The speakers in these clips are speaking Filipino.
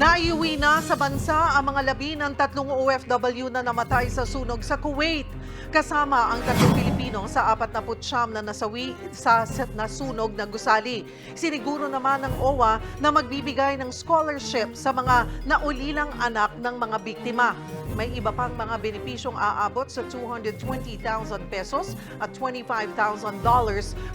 Naiuwi na sa bansa ang mga labi ng tatlong OFW na namatay sa sunog sa Kuwait. Kasama ang tatlong Pilipino sa 49 na nasawi sa nasunog na gusali. Siniguro naman ng OWA na magbibigay ng scholarship sa mga naulilang anak ng mga biktima. May iba pang mga benepisyong aabot sa 220,000 pesos at $25,000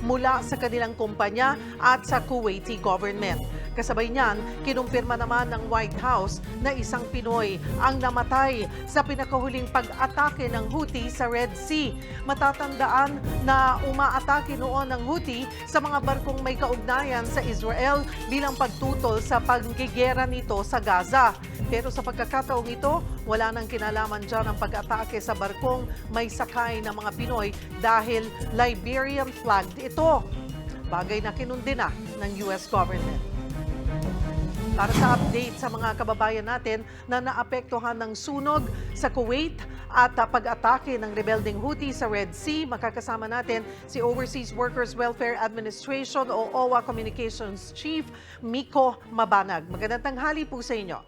mula sa kanilang kumpanya at sa Kuwaiti government. Kasabay niyan, kinumpirma naman ng White House na isang Pinoy ang namatay sa pinakahuling pag-atake ng Houthi sa Red Sea. Matatandaan na umaatake noon ng Houthi sa mga barkong may kaugnayan sa Israel bilang pagtutol sa panggigera nito sa Gaza. Pero sa pagkakataong ito, wala nang kinalaman dyan ang pag-atake sa barkong may sakay ng mga Pinoy dahil Liberian flagged ito. Bagay na kinundi na ng US government. Para sa update sa mga kababayan natin na naapektuhan ng sunog sa Kuwait at uh, pag-atake ng rebelding Houthi sa Red Sea, makakasama natin si Overseas Workers Welfare Administration o OWA Communications Chief Miko Mabanag. Magandang tanghali po sa inyo.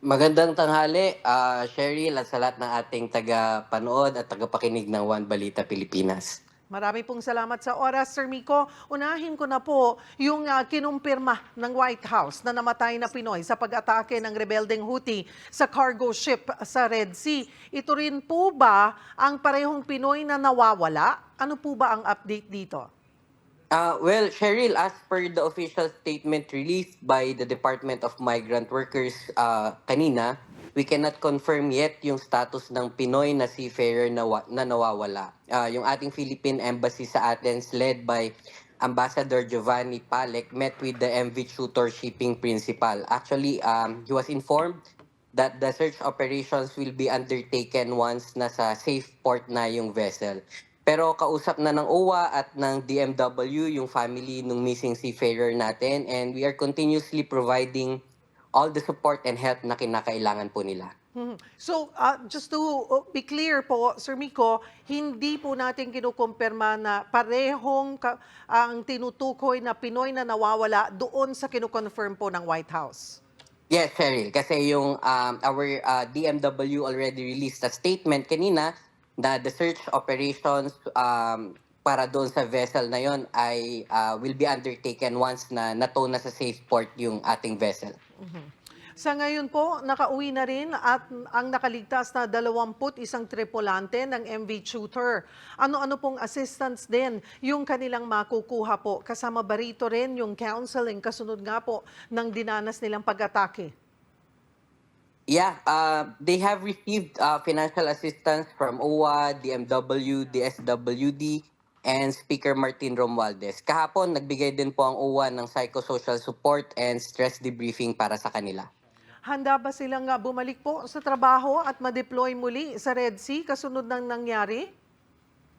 Magandang tanghali, ah, Cheryl, at sa lahat ng ating taga-panood at taga-pakinig ng One Balita Pilipinas. Marami pong salamat sa oras, Sir Miko. Unahin ko na po yung uh, kinumpirma ng White House na namatay na Pinoy sa pag-atake ng rebelding Houthi sa cargo ship sa Red Sea. Ito rin po ba ang parehong Pinoy na nawawala? Ano po ba ang update dito? Ah, well, Cheryl, as per the official statement released by the Department of Migrant Workers ah, kanina, we cannot confirm yet yung status ng Pinoy na seafarer na, na nawawala. Ah, yung ating Philippine Embassy sa Athens led by Ambassador Giovanni Palek met with the MV Tutor Shipping Principal. Actually, um, he was informed that the search operations will be undertaken once nasa safe port na yung vessel. Pero kausap na ng OWA at ng DMW yung family ng missing seafarer natin and we are continuously providing all the support and help na kinakailangan po nila. Mhm. So, uh, just to uh, be clear po, Sir Miko, hindi po natin kinukumpirma na parehong ka- ang tinutukoy na Pinoy na nawawala doon sa kinukonfirm po ng White House. Yes, Cheryl. Kasi yung um, our uh, DMW already released a statement kanina na the search operations um, para doon sa vessel na yon ay uh, will be undertaken once na nato na sa safe port yung ating vessel. Sa ngayon po, nakauwi na rin at ang nakaligtas na 21 tripulante ng MV Tutor. Ano-ano pong assistance din yung kanilang makukuha po? Kasama ba rito rin yung counseling kasunod nga po ng dinanas nilang pag-atake? Yeah, uh, they have received uh, financial assistance from OWA, DMW, DSWD, and Speaker Martin Romualdez. Kahapon, nagbigay din po ang OWA ng psychosocial support and stress debriefing para sa kanila. Handa ba silang nga bumalik po sa trabaho at ma-deploy muli sa Red Sea kasunod ng nangyari?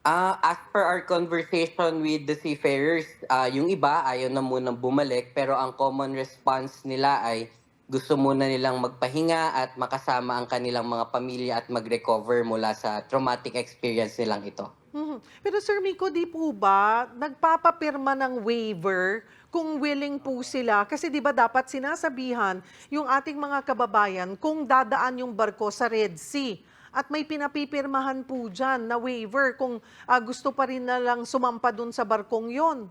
Ah, as per our conversation with the seafarers, ah, yung iba ayaw na munang bumalik pero ang common response nila ay gusto muna nilang magpahinga at makasama ang kanilang mga pamilya at mag-recover mula sa traumatic experience nilang ito. Mhm. Pero Sir Miko, di po ba nagpapapirma ng waiver kung willing po sila? Kasi di ba dapat sinasabihan yung ating mga kababayan kung dadaan yung barko sa Red Sea. At may pinapipirmahan po dyan na waiver kung ah, gusto pa rin na lang sumampa dun sa barkong yon.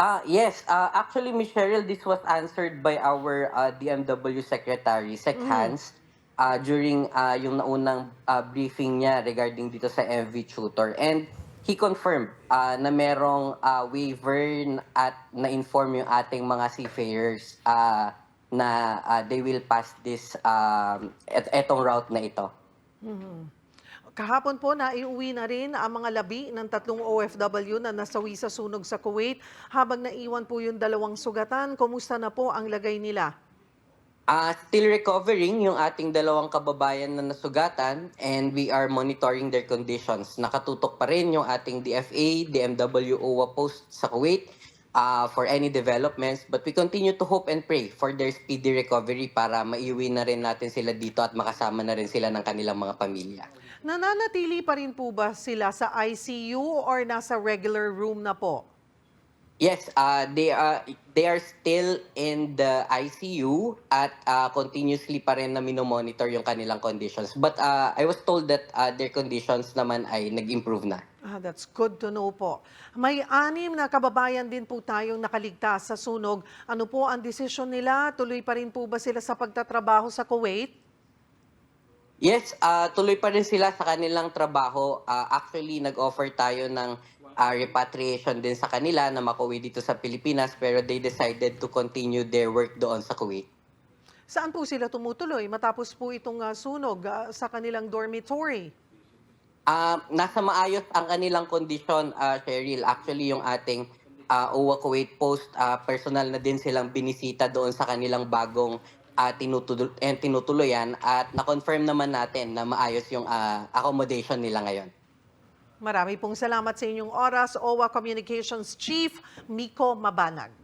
Ah, yes. Uh, actually, Ms. Cheryl, this was answered by our uh, DMW Secretary, Sec Hans, uh, during uh, yung naunang uh, briefing niya regarding dito sa MV Tutor. And he confirmed uh, na merong uh, waiver at na-inform yung ating mga seafarers uh, na uh, they will pass this um, et- etong route na ito. Kahapon po, naiuwi na rin ang mga labi ng tatlong OFW na nasawi sa sunog sa Kuwait habang naiwan po yung dalawang sugatan. Kumusta na po ang lagay nila? Ah, still recovering yung ating dalawang kababayan na nasugatan and we are monitoring their conditions. Nakatutok pa rin yung ating DFA, DMW OWA post sa Kuwait ah, for any developments but we continue to hope and pray for their speedy recovery para maiuwi na rin natin sila dito at makasama na rin sila ng kanilang mga pamilya. Nananatili pa rin po ba sila sa ICU or nasa regular room na po? Yes, uh, they are they are still in the ICU at uh, continuously pa rin na minomonitor yung kanilang conditions. But uh, I was told that uh, their conditions naman ay nag-improve na. Ah, that's good to know po. May anim na kababayan din po tayong nakaligtas sa sunog. Ano po ang desisyon nila? Tuloy pa rin po ba sila sa pagtatrabaho sa Kuwait? Yes, uh, tuloy pa rin sila sa kanilang trabaho. Uh, actually, nag-offer tayo ng uh, repatriation din sa kanila na makuwi dito sa Pilipinas pero they decided to continue their work doon sa Kuwait. Saan po sila tumutuloy matapos po itong ah, sunog ah, sa kanilang dormitory? Ah, nasa maayos ang kanilang kondisyon, uh, Cheryl. Actually, yung ating uh, OWA Kuwait Post, ah, personal na din silang binisita doon sa kanilang bagong uh, tinutuloy, eh, tinutuluyan at na-confirm naman natin na maayos yung ah, accommodation nila ngayon. Marami pong salamat sa inyong oras, OWA Communications Chief Miko Mabanag.